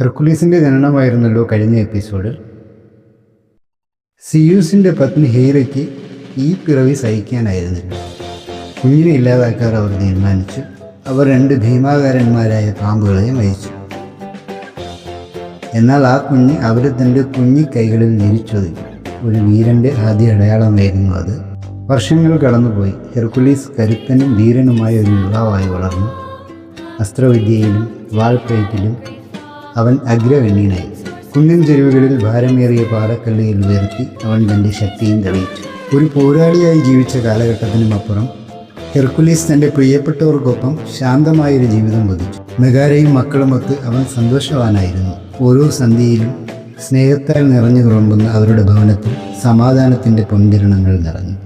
ഹെർക്കുലീസിന്റെ ജനനമായിരുന്നല്ലോ കഴിഞ്ഞ എപ്പിസോഡിൽ സിയൂസിന്റെ പത്നി ഹീരയ്ക്ക് ഈ പിറവി സഹിക്കാനായിരുന്നില്ല. കുഞ്ഞിനെ ഇല്ലാതാക്കാൻ അവർ തീരുമാനിച്ചു. അവർ രണ്ട് ഭീമാകാരന്മാരായ പാമ്പുകളെ മരിച്ചു. എന്നാൽ ആ കുഞ്ഞ് അവരെ തന്റെ കുഞ്ഞി കൈകളിൽ ഞെരിച്ചൊതുക്കി ഒരു വീരന്റെ ആദ്യ അടയാളമായിരുന്നു അത്. വർഷങ്ങൾ കടന്നുപോയി. ഹെർക്കുലീസ് കരുത്തനും വീരനുമായ ഒരു യുവാവായി വളർന്നു. അസ്ത്രവിദ്യയിലും വാൾപ്പയറ്റിലും അവൻ അഗ്രഗണ്യനായി. കുന്നിൻ ചെരുവുകളിൽ ഭാരമേറിയ പാറക്കല്ലുകൾ ഉയർത്തി അവൻ തന്റെ ശക്തിയും തെളിയിച്ചു. ഒരു പോരാളിയായി ജീവിച്ച കാലഘട്ടത്തിനുമപ്പുറം ഹെർക്കുലീസ് തന്റെ പ്രിയപ്പെട്ടവർക്കൊപ്പം ശാന്തമായൊരു ജീവിതം വധിച്ചു. മെഗാരയും മക്കളുമൊത്ത് അവൻ സന്തോഷവാനായിരുന്നു. ഓരോ സന്ധിയിലും സ്നേഹത്താൽ നിറഞ്ഞു തുറമ്പുന്ന അവരുടെ ഭവനത്തിൽ സമാധാനത്തിന്റെ പൊൻകിരണങ്ങൾ നിറഞ്ഞു.